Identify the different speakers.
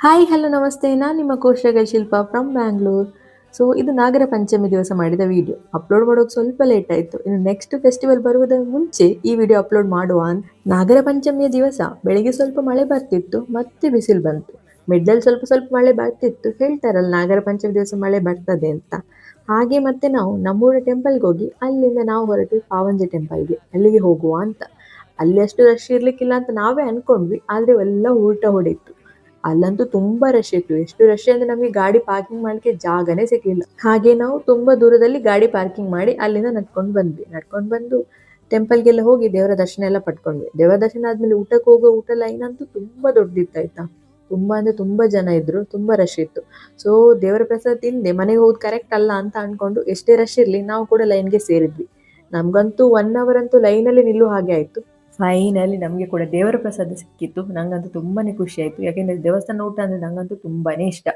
Speaker 1: Hi hello ನಮಸ್ತೆ. ನಾನು ನಿಮ್ಮ ಕೋಶಗಳ ಶಿಲ್ಪ ಫ್ರಮ್ ಬ್ಯಾಂಗ್ಳೂರ್ ಸೊ ಇದು ನಾಗರ ಪಂಚಮಿ ದಿವಸ ಮಾಡಿದ ವಿಡಿಯೋ ಅಪ್ಲೋಡ್ ಮಾಡೋಕೆ ಸ್ವಲ್ಪ ಲೇಟ್ ಆಯಿತು. ಇನ್ನು ನೆಕ್ಸ್ಟ್ ಫೆಸ್ಟಿವಲ್ ಬರುವುದರ ಮುಂಚೆ ಈ ವಿಡಿಯೋ ಅಪ್ಲೋಡ್ ಮಾಡುವ ನಾಗರ ಪಂಚಮಿಯ ದಿವಸ ಬೆಳಿಗ್ಗೆ ಸ್ವಲ್ಪ ಮಳೆ ಬರ್ತಿತ್ತು, ಮತ್ತೆ ಬಿಸಿಲು ಬಂತು. ಮಿಡ್ಲಲ್ಲಿ ಸ್ವಲ್ಪ ಸ್ವಲ್ಪ ಮಳೆ ಬರ್ತಿತ್ತು. ಹೇಳ್ತಾರಲ್ಲ, ನಾಗರ ಪಂಚಮಿ ದಿವಸ ಮಳೆ ಬರ್ತದೆ ಅಂತ. ಹಾಗೆ ಮತ್ತೆ ನಾವು ನಮ್ಮೂರ ಟೆಂಪಲ್ಗೆ ಹೋಗಿ ಅಲ್ಲಿಂದ ನಾವು ಹೊರಟು ಪಾವಂಜಿ ಟೆಂಪಲ್ಗೆ ಅಲ್ಲಿಗೆ ಹೋಗುವ ಅಂತ. ಅಲ್ಲಿ ಅಷ್ಟು ರಶ್ ಇರ್ಲಿಕ್ಕಿಲ್ಲ ಅಂತ ನಾವೇ ಅನ್ಕೊಂಡ್ವಿ, ಆದ್ರೆ ಎಲ್ಲ ಊಟ ಹೊಡಿತು. ಅಲ್ಲಂತೂ ತುಂಬಾ ರಶ್ ಇತ್ತು. ಎಷ್ಟು ರಶ್ ಅಂದ್ರೆ ನಮಗೆ ಗಾಡಿ ಪಾರ್ಕಿಂಗ್ ಮಾಡ್ಲಿಕ್ಕೆ ಜಾಗನೇ ಸಿಗ್ಲಿಲ್ಲ. ಹಾಗೆ ನಾವು ತುಂಬಾ ದೂರದಲ್ಲಿ ಗಾಡಿ ಪಾರ್ಕಿಂಗ್ ಮಾಡಿ ಅಲ್ಲಿಂದ ನಡ್ಕೊಂಡು ಬಂದ್ವಿ. ನಡ್ಕೊಂಡು ಬಂದು ಟೆಂಪಲ್ಗೆಲ್ಲ ಹೋಗಿ ದೇವರ ದರ್ಶನ ಎಲ್ಲ ಪಡ್ಕೊಂಡ್ವಿ. ದೇವರ ದರ್ಶನ ಆದ್ಮೇಲೆ ಊಟಕ್ಕೆ ಹೋಗೋ ಊಟ ಲೈನ್ ಅಂತೂ ತುಂಬಾ ದೊಡ್ಡದಿತ್ತು ಆಯ್ತಾ? ತುಂಬಾ ಅಂದ್ರೆ ತುಂಬಾ ಜನ ಇದ್ರು, ತುಂಬಾ ರಶ್ ಇತ್ತು. ಸೊ ದೇವರ ಪ್ರಸಾದ ತಿಂದೆ. ಮನೆಗೆ ಹೋಗೋದು ಕರೆಕ್ಟ್ ಅಲ್ಲ ಅಂತ ಅನ್ಕೊಂಡು ಎಷ್ಟೇ ರಶ್ ಇರ್ಲಿ, ನಾವು ಕೂಡ ಲೈನ್ಗೆ ಸೇರಿದ್ವಿ. ನಮ್ಗಂತೂ ಒನ್ ಅವರ್ ಅಂತೂ ಲೈನಲ್ಲಿ ನಿಲ್ಲು ಹಾಗೆ ಆಯ್ತು. ಫೈನಲಿ ನಮಗೆ ಕೂಡ ದೇವರ ಪ್ರಸಾದ ಸಿಕ್ಕಿತ್ತು. ನಂಗಂತೂ ತುಂಬಾನೇ ಖುಷಿ ಆಯ್ತು. ಯಾಕೆಂದರೆ ದೇವಸ್ಥಾನ ಊಟ ಅಂದ್ರೆ ನಂಗಂತೂ ತುಂಬಾನೇ ಇಷ್ಟ.